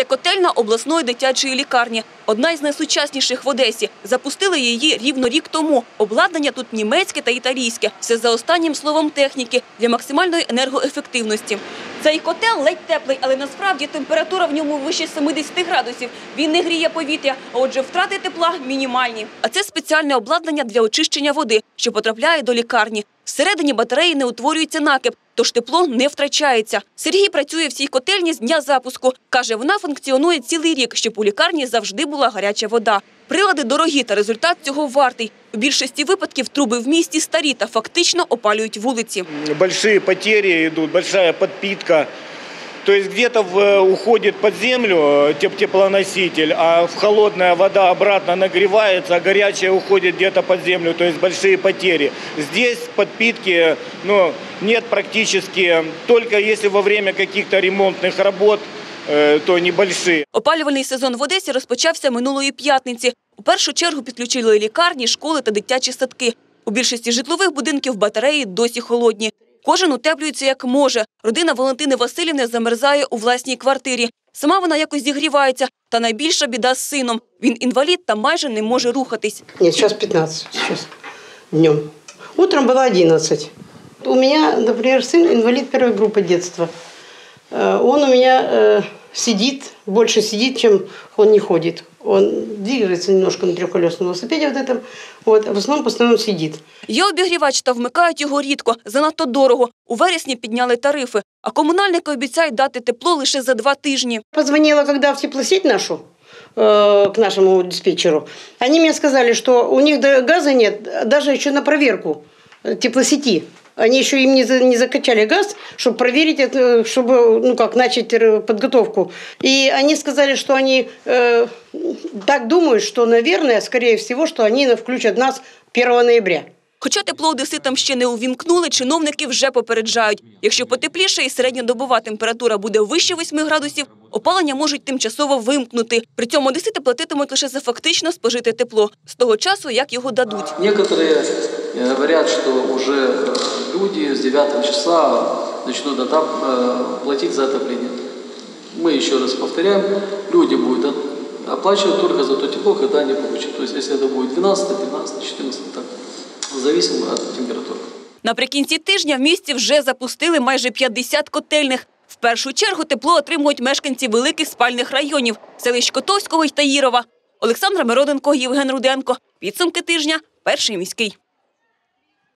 Це котельна обласної дитячої лікарні, одна із найсучасніших в Одесі. Запустили її рівно рік тому. Обладнання тут німецьке та італійське. Все за останнім словом техніки для максимальної енергоефективності. Цей котел ледь теплий, але насправді температура в ньому вище 70 градусів. Він не гріє повітря, а отже, втрати тепла мінімальні. А це спеціальне обладнання для очищення води, що потрапляє до лікарні. Всередині батареї не утворюється накип, тож тепло не втрачається. Сергій працює в цій котельні з дня запуску. Каже, вона функціонує цілий рік, щоб у лікарні завжди була гаряча вода. Прилади дорогі, та результат цього вартий. У більшості випадків труби в місті старі та фактично опалюють вулиці. большие потери идут, большая подпитка. То есть где-то в- э, уходит под землю э, теп- теплоноситель, а в холодная вода обратно нагревается, а горячая уходит где-то под землю, то есть большие потери. Здесь подпитки ну, нет практически, только если во время каких-то ремонтных работ, э, то небольшие. Опалювальний сезон в Одесі розпочався минулої п'ятниці. У першу чергу підключили лікарні, школи та дитячі садки. У більшості житлових будинків батареї досі холодні. Кожен утеплюється як може. Родина Валентини Васильівни замерзає у власній квартирі. Сама вона якось зігрівається. Та найбільша біда з сином. Він інвалід та майже не може рухатись. Нет, сейчас 15, сейчас днем. Утром было 11. У меня, например, сын инвалид первой группы детства. Э, Он у меня э, сидит, больше сидит, чем он не ходит. Он двигается немножко на трехколесном велосипеде вот этом, вот, а в основном постоянно сидит. Є обігрівач та вмикають його рідко, занадто дорого. У вересні підняли тарифи, а комунальники обіцяють дати тепло лише за два тижні. Позвонила, когда в теплосеть нашу, э, к нашему диспетчеру. Они мне сказали, что у них да- газа нет, даже еще на проверку э, теплосети. Они еще им не, за- не закачали газ, чтобы проверить это, чтобы, ну как, начать э, подготовку. И они сказали, что они э, так думают, что, наверное, скорее всего, что они включат нас 1 ноября. Хоча тепло одеситам ще не увімкнули, чиновники вже попереджають. Якщо потепліше і середньодобова температура буде вище 8 градусів, опалення можуть тимчасово вимкнути. При цьому одесити платитимуть лише за фактично спожите тепло з того часу, як його дадуть. Некоторые э, говорят, что уже э, люди с 9 числа начнут отап- э, платить за отопление. Мы еще раз повторяем, люди будут от- оплачивать только за то тепло, когда они получат. То есть если это будет 12, 15, 14, так, зависимо від температури. Наприкінці тижня в місті вже запустили майже 50 котельних. В першу чергу тепло отримують мешканці великих спальних районів – селищ Котовського й Таїрова. Олександра Мироденко, Євген Руденко. Підсумки тижня. Перший міський.